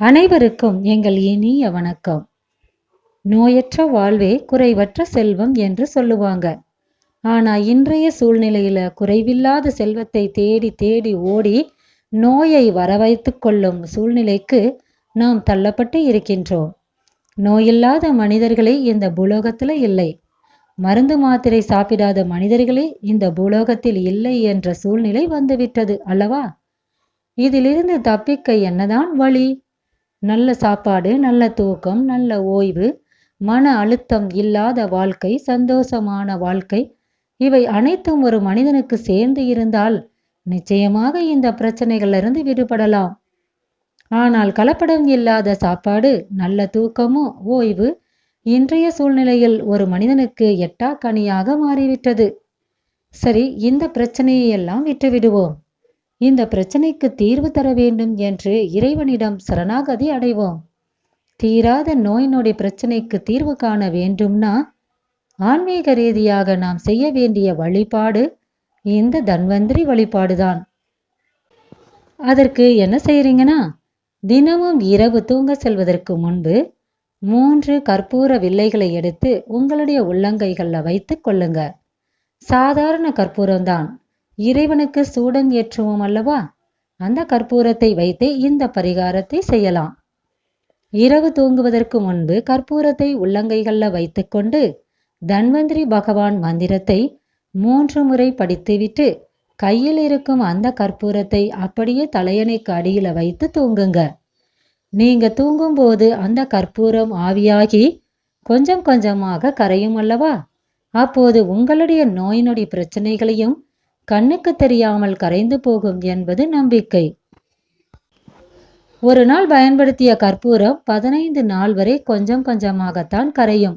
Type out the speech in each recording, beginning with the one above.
அனைவருக்கும் எங்கள் இனிய வணக்கம். நோயற்ற வாழ்வே குறைவற்ற செல்வம் என்று சொல்லுவாங்க. ஆனா இன்றைய சூழ்நிலையில குறைவில்லாத செல்வத்தை தேடி தேடி ஓடி நோயை வரவைத்து கொள்ளும் சூழ்நிலைக்கு நாம் தள்ளப்பட்டு இருக்கின்றோம். நோயில்லாத மனிதர்களே இந்த பூலோகத்துல இல்லை. மருந்து மாத்திரை சாப்பிடாத மனிதர்களே இந்த பூலோகத்தில் இல்லை என்ற சூழ்நிலை வந்துவிட்டது அல்லவா? இதிலிருந்து தப்பிக்க என்னதான் வழி? நல்ல சாப்பாடு நல்ல தூக்கம் நல்ல ஓய்வு மன அழுத்தம் இல்லாத வாழ்க்கை சந்தோஷமான வாழ்க்கை. இவை அனைத்தும் ஒரு மனிதனுக்கு சேர்ந்து இருந்தால் நிச்சயமாக இந்த பிரச்சனைகளிலிருந்து விடுபடலாம். ஆனால் கலப்படம் இல்லாத சாப்பாடு நல்ல தூக்கமும் ஓய்வு இன்றைய சூழ்நிலையில் ஒரு மனிதனுக்கு எட்டா கனியாக மாறிவிட்டது. சரி இந்த பிரச்சனையை எல்லாம் விட்டுவிடுவோம். இந்த பிரச்சனைக்கு தீர்வு தர வேண்டும் என்று இறைவனிடம் சரணாகதி அடைவோம். தீராத நோய் நொடி பிரச்சனைக்கு தீர்வு காண வேண்டும்னா ஆன்மீக ரீதியாக நாம் செய்ய வேண்டிய வழிபாடு இந்த தன்வந்திரி வழிபாடுதான். அதற்கு என்ன செய்யறீங்கன்னா தினமும் இரவு தூங்க செல்வதற்கு முன்பு மூன்று கற்பூர வில்லைகளை எடுத்து உங்களுடைய உள்ளங்கைகளில் வைத்து கொள்ளுங்க. சாதாரண கற்பூரம்தான். இறைவனுக்கு சூடன் ஏற்றுவோம் அல்லவா? அந்த கற்பூரத்தை வைத்தே இந்த பரிகாரத்தை செய்யலாம். இரவு தூங்குவதற்கு முன்பு கற்பூரத்தை உள்ளங்கைகளில் வைத்துக்கொண்டு தன்வந்திரி பகவான் மந்திரத்தை மூன்று முறை படித்துவிட்டு கையில் இருக்கும் அந்த கற்பூரத்தை அப்படியே தலையணைக்கு அடியில வைத்து தூங்குங்க. நீங்க தூங்கும்போது அந்த கற்பூரம் ஆவியாகி கொஞ்சம் கொஞ்சமாக கரையும் அல்லவா? அப்போது உங்களுடைய நோய் நொடி பிரச்சனைகளையும் கண்ணுக்கு தெரியாமல் கரைந்து போகும் என்பது நம்பிக்கை. ஒரு நாள் பயன்படுத்திய கற்பூரம் பதினைந்து நாள் வரை கொஞ்சம் கொஞ்சமாகத்தான் கரையும்.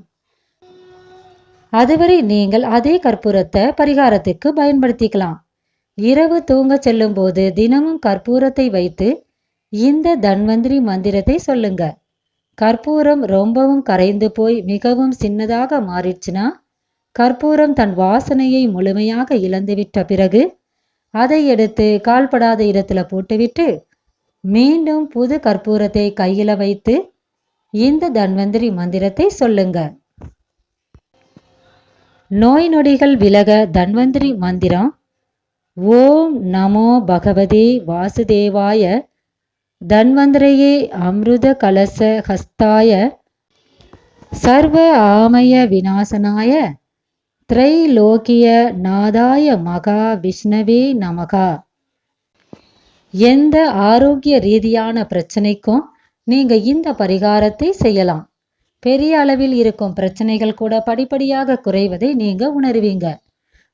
அதுவரை நீங்கள் அதே கற்பூரத்தை பரிகாரத்துக்கு பயன்படுத்திக்கலாம். இரவு தூங்க செல்லும் போது தினமும் கற்பூரத்தை வைத்து இந்த தன்வந்திரி மந்திரத்தை சொல்லுங்க. கற்பூரம் ரொம்பவும் கரைந்து போய் மிகவும் சின்னதாக மாறிடுச்சுன்னா கற்பூரம் தன் வாசனையை முழுமையாக இழந்துவிட்ட பிறகு அதை எடுத்து கால்படாத இடத்துல போட்டுவிட்டு மீண்டும் புது கற்பூரத்தை கையில வைத்து இந்த தன்வந்திரி மந்திரத்தை சொல்லுங்க. நோய் நொடிகள் விலக தன்வந்திரி மந்திரம் ஓம் நமோ பகவதே வாசுதேவாய தன்வந்திரையே அமிர்த கலச ஹஸ்தாய சர்வ ஆமய விநாசனாய திரைலோக்கிய நாதாய மகா விஷ்ணவே நமகா. எந்த ஆரோக்கிய ரீதியான பிரச்சனைக்கும் நீங்க இந்த பரிகாரத்தை செய்யலாம். பெரிய அளவில் இருக்கும் பிரச்சனைகள் கூட படிப்படியாக குறைவதை நீங்க உணர்வீங்க.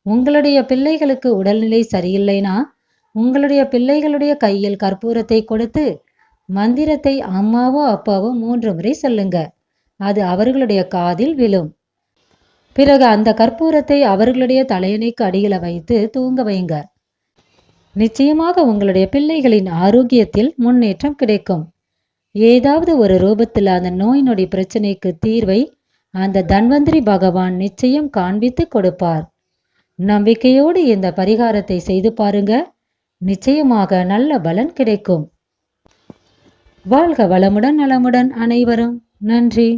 உங்களுடைய பிள்ளைகளுக்கு உடல்நிலை சரியில்லைனா உங்களுடைய பிள்ளைகளுடைய கையில் கற்பூரத்தை கொடுத்து மந்திரத்தை அம்மாவோ அப்பாவோ மூன்று முறை சொல்லுங்க. அது அவர்களுடைய காதில் விழும். பிறகு அந்த கற்பூரத்தை அவர்களுடைய தலையணைக்கு அடியில வைத்து தூங்க வைங்க. நிச்சயமாக உங்களுடைய பிள்ளைகளின் ஆரோக்கியத்தில் முன்னேற்றம் கிடைக்கும். ஏதாவது ஒரு ரூபத்தில் அந்த நோய் நொடி பிரச்சனைக்கு தீர்வை அந்த தன்வந்திரி பகவான் நிச்சயம் காண்பித்து கொடுப்பார். நம்பிக்கையோடு இந்த பரிகாரத்தை செய்து பாருங்க. நிச்சயமாக நல்ல பலன் கிடைக்கும். வாழ்க வளமுடன் நலமுடன் அனைவரும். நன்றி.